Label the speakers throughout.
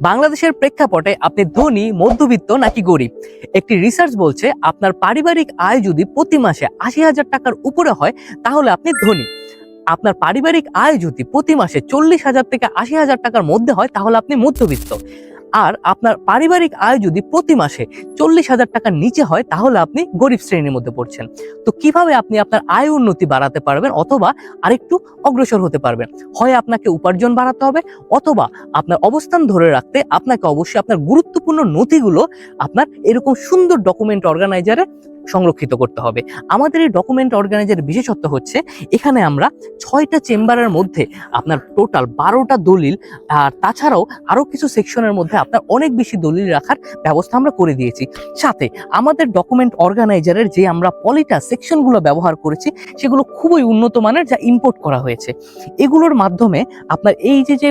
Speaker 1: বাংলাদেশের প্রেক্ষাপটে আপনি ধনী, মধ্যবিত্ত নাকি গরিব? একটি রিসার্চ বলছে, আপনার পারিবারিক আয় যদি প্রতি মাসে আশি হাজার টাকার উপরে হয়, তাহলে আপনি ধনী। আপনার পারিবারিক আয় যদি প্রতি মাসে চল্লিশ হাজার থেকে আশি হাজার টাকার মধ্যে হয়, তাহলে আপনি মধ্যবিত্ত। আর আপনার পারিবারিক আয় যদি প্রতি মাসে চল্লিশ হাজার টাকার নিচে হয়, তাহলে আপনি গরিব শ্রেণির মধ্যে পড়ছেন। তো কীভাবে আপনি আপনার আয় উন্নতি বাড়াতে পারবেন অথবা আরেকটু অগ্রসর হতে পারবেন? হয় আপনাকে উপার্জন বাড়াতে হবে অথবা আপনার অবস্থান ধরে রাখতে আপনাকে অবশ্যই আপনার গুরুত্বপূর্ণ নথিগুলো আপনার এরকম সুন্দর ডকুমেন্ট অর্গানাইজারে সংরক্ষিত করতে হবে। আমাদের এই ডকুমেন্ট অর্গানাইজারের বিশেষত্ব হচ্ছে, এখানে আমরা ছয়টা চেম্বারের মধ্যে আপনার টোটাল বারোটা দলিল, আর তাছাড়াও আরও কিছু সেকশনের মধ্যে আপনার অনেক বেশি দলিল রাখার ব্যবস্থা আমরা করে দিয়েছি। সাথে আমাদের ডকুমেন্ট অর্গানাইজারের যে আমরা পলিটা সেকশনগুলো ব্যবহার করেছি, সেগুলো খুবই উন্নত মানের যা ইম্পোর্ট করা হয়েছে। এগুলোর মাধ্যমে আপনার এই যে যে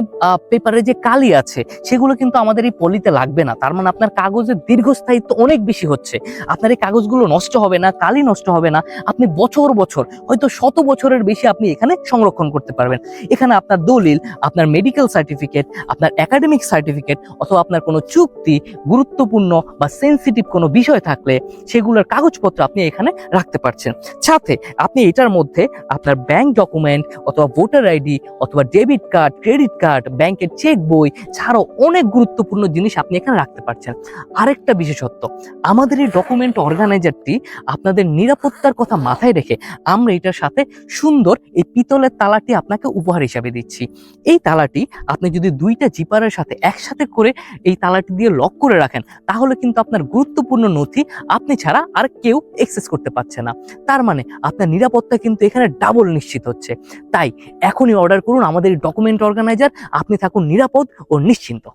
Speaker 1: পেপারে যে কালি আছে, সেগুলো কিন্তু আমাদের এই পলিতে লাগবে না। তার মানে আপনার কাগজের দীর্ঘস্থায়িত্ব অনেক বেশি হচ্ছে। আপনার এই কাগজগুলো নষ্ট হবে না কালি নষ্ট হবে না, আপনি বছর বছর, হয়তো শত বছরের বেশি আপনি এখানে সংরক্ষণ করতে পারবেন। এখানে আপনার দলিল, আপনার মেডিকেল সার্টিফিকেট আপনার একাডেমিক সার্টিফিকেট অথবা আপনার কোনো চুক্তি, গুরুত্বপূর্ণ বা সেন্সিটিভ কোনো বিষয় থাকলে সেগুলোর কাগজপত্র আপনি এখানে রাখতে পারছেন। সাথে আপনি এটার মধ্যে আপনার ব্যাংক ডকুমেন্ট অথবা ভোটার আইডি অথবা ডেবিট কার্ড ক্রেডিট কার্ড ব্যাংকের চেক বই ছাড়াও অনেক গুরুত্বপূর্ণ জিনিস আপনি এখানে রাখতে পারছেন। আরেকটা বিশেষত্ব, আমাদের এই ডকুমেন্ট অর্গানাইজারটি আপনাদের নিরাপত্তার কথা মাথায় রেখে আমরা এটার সাথে সুন্দর এই পিতলের তালাটি আপনাকে উপহার হিসাবে দিচ্ছি। এই তালাটি আপনি যদি দুইটা জিপারের সাথে একসাথে করে এই তালাটি দিয়ে লক করে রাখেন, তাহলে কিন্তু আপনার গুরুত্বপূর্ণ নথি আপনি ছাড়া আর কেউ এক্সেস করতে পারছে না। তার মানে আপনার নিরাপত্তা কিন্তু এখানে ডাবল নিশ্চিত হচ্ছে। তাই এখনই অর্ডার করুন আমাদের ডকুমেন্ট অর্গানাইজার আপনি থাকুন নিরাপদ ও নিশ্চিন্ত।